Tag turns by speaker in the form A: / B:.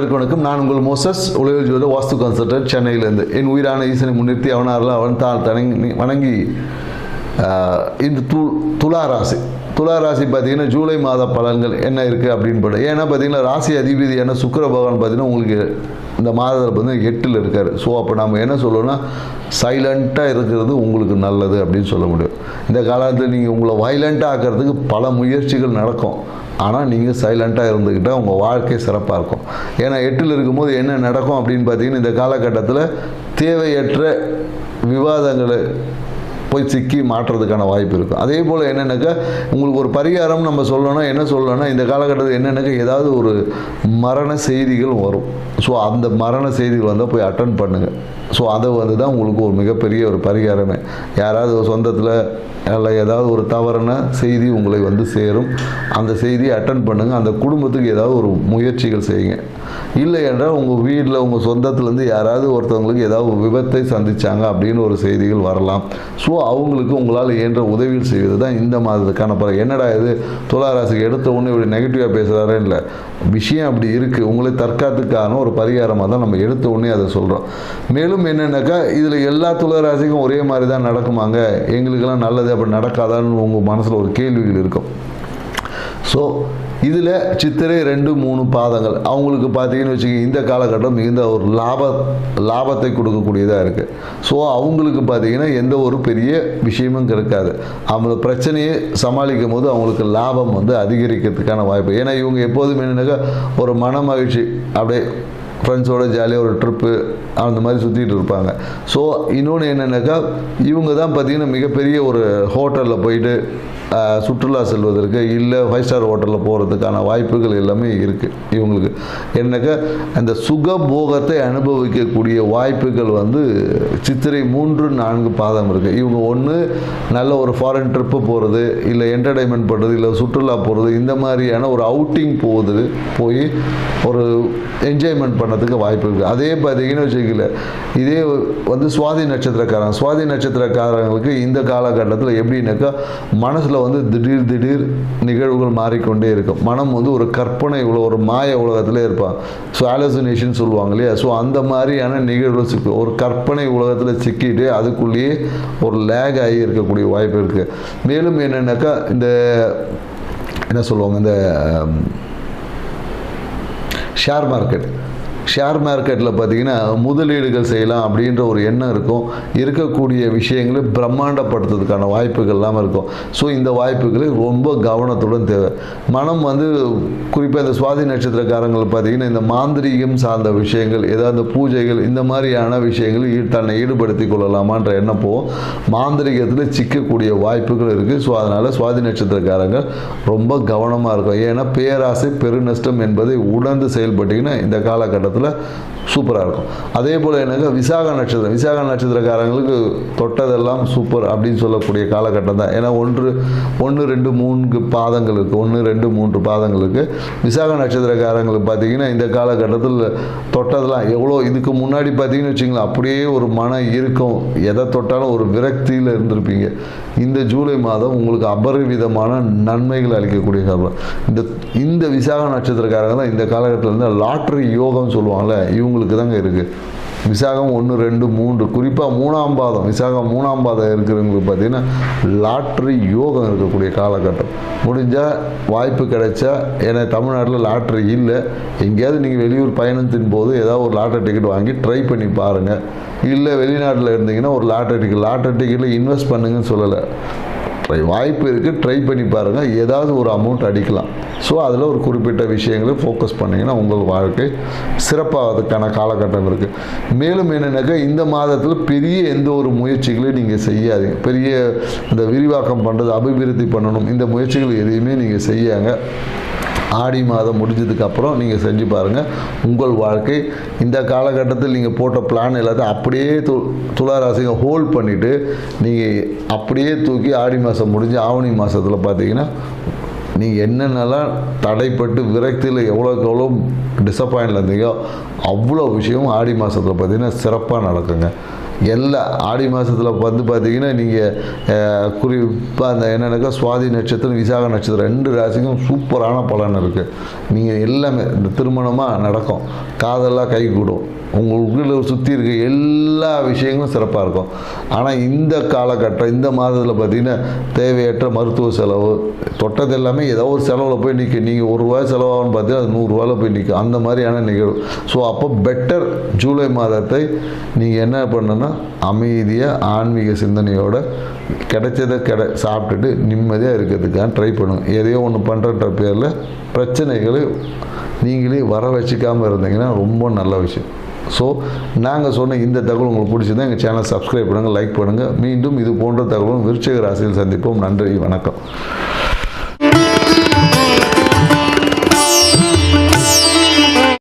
A: அனைவருக்கும் வணக்கம் நான் உங்கள் மோசஸ் உலகில் ஜோத வாஸ்து கன்சல்டன்ட் சென்னையிலேருந்து. என் உயிரான ஈசனை முன்னிறுத்தி அவனாரில் அவன் தான் தனங்கி வணங்கி இந்த து துலா ராசி. துலா ராசி பார்த்தீங்கன்னா ஜூலை மாத பலன்கள் என்ன இருக்குது அப்படின்னு ஏன்னா பார்த்தீங்கன்னா ராசி அதிபதியான சுக்கர பகவான் பார்த்தீங்கன்னா உங்களுக்கு இந்த மாதத்தில் வந்து எட்டில் இருக்கார். ஸோ அப்போ நம்ம என்ன சொல்லணும்னா சைலண்ட்டாக இருக்கிறது உங்களுக்கு நல்லது அப்படின்னு சொல்ல முடியும். இந்த காலத்தில் நீங்கள் உங்களை வைலண்ட்டாக ஆக்கிறதுக்கு பல முயற்சிகள் நடக்கும். ஆனால் நீங்கள் சைலண்ட்டாக இருந்துக்கிட்டால் உங்கள் வாழ்க்கை சிறப்பாக இருக்கும். ஏன்னா எட்டில் இருக்கும்போது என்ன நடக்கும் அப்படின்னு பார்த்தீங்கன்னா இந்த காலகட்டத்தில் தேவையற்ற விவாதங்களை போய் சிக்கி மாற்றுறதுக்கான வாய்ப்பு இருக்கும் அதே போல் என்னென்னாக்கா உங்களுக்கு ஒரு பரிகாரம் நம்ம சொல்லணும் என்ன சொல்லணும்னா இந்த காலகட்டத்தில் என்னென்னாக்கா ஏதாவது ஒரு மரண செய்திகள் வரும். ஸோ அந்த மரண செய்திகள் வந்தால் போய் அட்டன் பண்ணுங்கள் ஸோ அதை வந்து தான் உங்களுக்கு ஒரு மிகப்பெரிய ஒரு பரிகாரமே. யாராவது ஒரு சொந்தத்தில் இல்லை ஏதாவது ஒரு தவறான செய்தி உங்களை வந்து சேரும். அந்த செய்தியை அட்டன் பண்ணுங்கள் அந்த குடும்பத்துக்கு ஏதாவது ஒரு முயற்சிகள் செய்யுங்க. இல்லை என்றால் உங்கள் வீட்டில் உங்கள் சொந்தத்துலேருந்து யாராவது ஒருத்தவங்களுக்கு ஏதாவது ஒரு விபத்தை சந்தித்தாங்க அப்படின்னு ஒரு செய்திகள் வரலாம். ஸோ அவங்களுக்கு உங்களால் இயன்ற உதவிகள் செய்வது தான் இந்த மாதத்துக்கான பிறகு என்னடா இது? துளாராசிக்கு எடுத்த உடனே இப்படி நெகட்டிவாக பேசுகிறாரே இல்லை. விஷயம் அப்படி இருக்குது உங்களை தற்காத்துக்கான ஒரு பரிகாரமாக தான் நம்ம எடுத்த உடனே அதை சொல்கிறோம் மேலும் என்னென்னாக்கா இதில் எல்லா துளராசிக்கும் ஒரே மாதிரி தான் நடக்குமாங்க? எங்களுக்கெல்லாம் நல்லது அப்படி நடக்காதான்னு உங்கள் மனசில் ஒரு கேள்விகள் இருக்கும். ஸோ இதில் சித்திரை ரெண்டு மூணு பாதங்கள். அவங்களுக்கு பார்த்தீங்கன்னு வச்சுக்கோங்க இந்த காலகட்டம் மிகுந்த ஒரு லாப லாபத்தை கொடுக்கக்கூடியதாக இருக்குது ஸோ அவங்களுக்கு பார்த்தீங்கன்னா எந்த ஒரு பெரிய விஷயமும் கிடைக்காது. அவங்க பிரச்சனையை சமாளிக்கும் போது அவங்களுக்கு லாபம் வந்து அதிகரிக்கிறதுக்கான வாய்ப்பு. ஏன்னா இவங்க எப்போதுமே என்னென்னாக்கா ஒரு மன மகிழ்ச்சி அப்படியே ஃப்ரெண்ட்ஸோட ஜாலியாக ஒரு ட்ரிப்பு அந்த மாதிரி சுற்றிட்டு இருப்பாங்க. ஸோ இன்னொன்று என்னென்னாக்கா இவங்க தான் பார்த்திங்கன்னா மிகப்பெரிய ஒரு ஹோட்டலில் போயிட்டு சுற்றுலா செல்வதற்கு இல்லை ஃபைவ் ஸ்டார் ஹோட்டலில் போகிறதுக்கான வாய்ப்புகள் எல்லாமே இருக்குது இவங்களுக்கு. என்னக்கா அந்த சுக போகத்தை அனுபவிக்கக்கூடிய வாய்ப்புகள் வந்து சித்திரை மூன்று நான்கு பாதம் இருக்குது இவங்க ஒன்று நல்ல ஒரு ஃபாரின் ட்ரிப்பு போகிறது இல்லை என்டர்டைன்மெண்ட் பண்ணுறது இல்லை சுற்றுலா போகிறது இந்த மாதிரியான ஒரு அவுட்டிங் போகுது போய் ஒரு என்ஜாய்மெண்ட் பண்ணதுக்கு வாய்ப்பு இருக்குது அதே பார்த்தீங்கன்னு வச்சுக்கல இதே வந்து சுவாதி நட்சத்திரக்காரன். சுவாதி நட்சத்திரக்காரங்களுக்கு இந்த காலகட்டத்தில் எப்படின்னாக்கா மனசில் வந்து திடீர் திடீர் நிகழ்வுகள் மாறிக்கொண்டே இருக்கும். மனம் வந்து ஒரு கற்பனை உலக ஒரு மாய உலகத்திலே இருப்பான். ஸோ ஆலோசினேஷன் சொல்லுவாங்க இல்லையா? ஸோ அந்த மாதிரியான நிகழ்வு சிக்கும் ஒரு கற்பனை உலகத்தில் சிக்கிட்டு அதுக்குள்ளேயே ஒரு லேக் ஆகி இருக்கக்கூடிய வாய்ப்பு இருக்குது மேலும் என்னென்னாக்கா இந்த என்ன சொல்லுவாங்க இந்த ஷேர் மார்க்கெட் ஷேர் மார்க்கெட்டில் பார்த்தீங்கன்னா முதலீடுகள் செய்யலாம் அப்படின்ற ஒரு எண்ணம் இருக்கும். இருக்கக்கூடிய விஷயங்களை பிரம்மாண்டப்படுத்துறதுக்கான வாய்ப்புகள் இல்லாமல் இருக்கும். ஸோ இந்த வாய்ப்புகளை ரொம்ப கவனத்துடன் தேவை. மனம் வந்து குறிப்பாக இந்த சுவாதி நட்சத்திரக்காரங்கள் பார்த்தீங்கன்னா இந்த மாந்திரீகம் சார்ந்த விஷயங்கள் ஏதாவது பூஜைகள் இந்த மாதிரியான விஷயங்கள் ஈ- தன்னை ஈடுபடுத்தி கொள்ளலாமான்ற எண்ணம் போகும் மாந்திரிகத்தில் சிக்கக்கூடிய வாய்ப்புகள் இருக்குது ஸோ அதனால் சுவாதி நட்சத்திரக்காரங்க ரொம்ப கவனமாக இருக்கும். ஏன்னா பேராசை பெருநஷ்டம் என்பதை உணர்ந்து செயல்பட்டிங்கன்னா இந்த காலகட்டத்தில் சூப்பராக இருக்கும். அதே போல் எனக்கு விசாக நட்சத்திரம். விசாக நட்சத்திரக்காரங்களுக்கு தொட்டதெல்லாம் சூப்பர் அப்படின்னு சொல்லக்கூடிய காலகட்டம் தான். ஏன்னா ஒன்று ஒன்று ரெண்டு மூன்று பாதங்கள் இருக்குது ஒன்று ரெண்டு மூன்று பாதங்கள் இருக்குது விசாக நட்சத்திரக்காரங்களுக்கு பார்த்தீங்கன்னா இந்த காலகட்டத்தில் தொட்டதெல்லாம் எவ்வளோ இதுக்கு முன்னாடி பார்த்தீங்கன்னு வச்சிங்களேன் அப்படியே ஒரு மன இருக்கும் எதை தொட்டாலும் ஒரு விரக்தியில் இருந்திருப்பீங்க. இந்த ஜூலை மாதம் உங்களுக்கு அபரிவிதமான நன்மைகள் அளிக்கக்கூடிய காலம். இந்த இந்த விசாக நட்சத்திரக்காரங்க தான் இந்த காலகட்டத்தில் வந்து லாட்ரி யோகம்னு சொல்லுவாங்கள்ல இவங்களுக்கு தாங்க இருக்குது விசாகம் ஒன்று ரெண்டு மூன்று குறிப்பாக மூணாம் பாதம் விசாகம் மூணாம் பாதம் இருக்கிறவங்களுக்கு பார்த்தீங்கன்னா லாட்ரி யோகம் இருக்கக்கூடிய காலகட்டம். முடிஞ்சால் வாய்ப்பு கிடைச்சா ஏன்னா தமிழ்நாட்டில் லாட்ரி இல்லை எங்கேயாவது நீங்கள் வெளியூர் பயணத்தின் போது ஏதாவது ஒரு லாட்ரி டிக்கெட் வாங்கி ட்ரை பண்ணி பாருங்கள் இல்லை வெளிநாட்டில் இருந்தீங்கன்னா ஒரு லாட்ரி டிக்கெட் லாட்ரி டிக்கெட்டில் இன்வெஸ்ட் பண்ணுங்கன்னு சொல்லலை. ட்ரை வாய்ப்பு இருக்குது ட்ரை பண்ணி பாருங்கள் ஏதாவது ஒரு அமௌண்ட் அடிக்கலாம். ஸோ அதில் ஒரு குறிப்பிட்ட விஷயங்களை ஃபோக்கஸ் பண்ணிங்கன்னா உங்கள் வாழ்க்கை சிறப்பாகிறதுக்கான காலகட்டம் இருக்குது மேலும் என்னென்னாக்கா இந்த மாதத்தில் பெரிய எந்த ஒரு முயற்சிகளையும் நீங்கள் செய்யாதீங்க. பெரிய இந்த விரிவாக்கம் பண்ணுறது அபிவிருத்தி பண்ணணும் இந்த முயற்சிகள் எதையுமே நீங்கள் செய்யாங்க. ஆடி மாதம் முடிஞ்சதுக்கு அப்புறம் நீங்கள் செஞ்சு பாருங்கள் உங்கள் வாழ்க்கை இந்த காலகட்டத்தில் நீங்கள் போட்ட பிளான் எல்லாத்தையும் அப்படியே து துளாராசிங்க ஹோல்ட் பண்ணிவிட்டு நீங்கள் அப்படியே தூக்கி ஆடி மாதம் முடிஞ்சு ஆவணி மாதத்தில் பார்த்தீங்கன்னா நீங்கள் என்னென்னலாம் தடைப்பட்டு விரக்தியில் எவ்வளோக்கு எவ்வளோ டிசப்பாயிண்டில் இருந்தீங்கோ அவ்வளோ விஷயம் ஆடி மாதத்தில் பார்த்தீங்கன்னா சிறப்பாக நடக்குங்க. எல்லா ஆடி மாதத்தில் வந்து பார்த்தீங்கன்னா நீங்கள் குறிப்பாக அந்த என்னென்னாக்கா சுவாதி நட்சத்திரம் விசாக நட்சத்திரம் ரெண்டு ராசிக்கும் சூப்பரான பலன் இருக்குது நீங்கள் எல்லாமே இந்த திருமணமாக நடக்கும். காதெல்லாம் கை கூடும். உங்களுக்கு சுற்றி இருக்க எல்லா விஷயங்களும் சிறப்பாக இருக்கும். ஆனால் இந்த காலகட்டம் இந்த மாதத்தில் பார்த்தீங்கன்னா தேவையற்ற மருத்துவ செலவு தொட்டது எல்லாமே ஏதோ ஒரு செலவில் போய் நிற்கும் நீங்கள் ஒரு ரூபாய் செலவாகும்னு பார்த்தீங்கன்னா அது நூறுரூவாவில் போய் நிற்கும் அந்த மாதிரியான நிகழ்வு. ஸோ அப்போ பெட்டர் ஜூலை மாதத்தை நீங்கள் என்ன பண்ணணும்னா அமைதியாக ஆன்மீக சிந்தனையோட கிடைச்சதை கிடை சாப்பிட்டுட்டு நிம்மதியாக இருக்கிறதுக்காக ட்ரை பண்ணும் எதையோ ஒன்று பண்ணுறன்ற பேரில் பிரச்சனைகளை நீங்களே வர வச்சுக்காமல் இருந்தீங்கன்னா ரொம்ப நல்ல விஷயம். ஸோ நாங்கள் சொன்ன இந்த தகவல் உங்களுக்கு பிடிச்சிருந்தா எங்கள் சேனலை சப்ஸ்கிரைப் பண்ணுங்கள் லைக் பண்ணுங்கள் மீண்டும் இது போன்ற தகவலும் விருச்சிக ராசியில் சந்திப்போம். நன்றி வணக்கம்.